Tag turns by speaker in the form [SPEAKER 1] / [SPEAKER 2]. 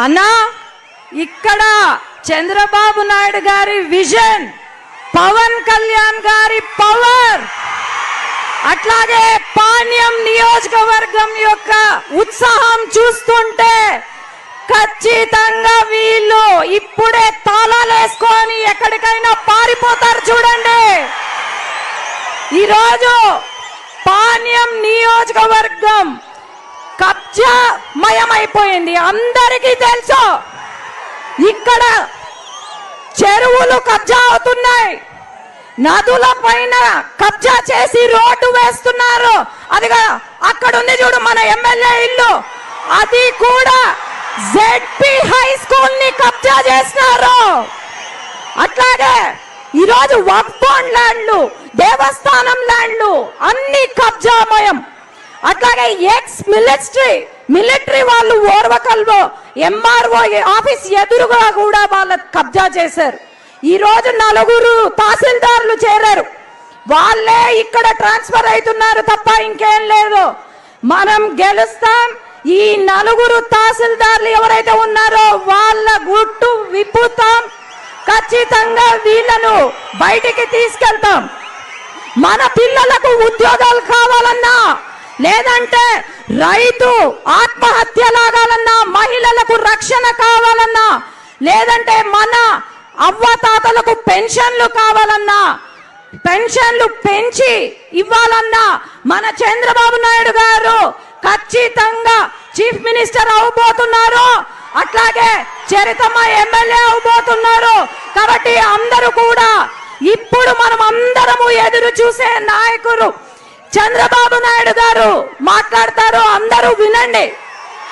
[SPEAKER 1] అన్నా ఇక్కడ చంద్రబాబు నాయుడు గారి విజన్ పవన్ కళ్యాణ్ గారి పవర్. అట్లాగే పాణ్యం నియోజకవర్గం యొక్క ఉత్సాహం చూస్తుంటే ఖచ్చితంగా వీళ్ళు ఇప్పుడే తాళాలేసుకొని ఎక్కడికైనా పారిపోతారు చూడండి. ఈరోజు పాణ్యం నియోజకవర్గం మయమైపోయింది. అందరికీ తెలుసు. ఇక్కడ చెరువులు కబ్జా అవుతున్నాయి. నదుల పైన కబ్జా చేసి రోడ్డు వేస్తున్నారు. అదిగా అక్కడ ఉంది చూడు మన ఎమ్మెల్యే ఇల్లు. అది కూడా జెడ్పీ హై స్కూల్ని కబ్జా చేస్తున్నారు. అట్లాగే ఈరోజు వక్ఫోన్ ల్యాండ్లు దేవస్థానం ల్యాండ్లు అన్ని కబ్జామయం. అట్లాగే ఎక్స్ మిలిటరీ మిలిటరీ వాళ్ళు ఓర్వకల్లో ఎంఆర్ఓ ఆఫీస్ ఎదురుగా కూడా వాళ్ళ కబ్జా చేశారు. ఈ రోజు నలుగురు తహసీల్దార్లు చేరారు. వాళ్ళే ఇక్కడ ట్రాన్స్ఫర్ అవుతున్నారు తప్ప ఇంకేం లేదు. మనం గెలుస్తాం. ఈ నలుగురు తహసీల్దార్లు ఎవరైతే ఉన్నారో వాళ్ళ గుట్టు విప్పుతాం. ఖచ్చితంగా వీళ్ళను బయటికి తీసుకెళ్తాం. మన పిల్లలకు ఉద్యోగాలు కావాలన్నా లేదంటే రైతు ఆత్మహత్య లాగాలన్నా మహిళలకు రక్షణ కావాలన్నా లేదంటే మన అవ్వ తాతలకు పెన్షన్లు కావాలన్నా పెన్షన్లు పెంచి ఇవ్వాలన్నా మన చంద్రబాబు నాయుడు గారు ఖచ్చితంగా చీఫ్ మినిస్టర్ అవబోతున్నారు. అట్లాగే చరితమ్మ ఎమ్మెల్యే అవబోతున్నారు. కాబట్టి అందరూ కూడా ఇప్పుడు మనం అందరము ఎదురు చూసే నాయకులు చంద్రబాబు నాయుడు గారు మాట్లాడతారు అందరూ వినండి.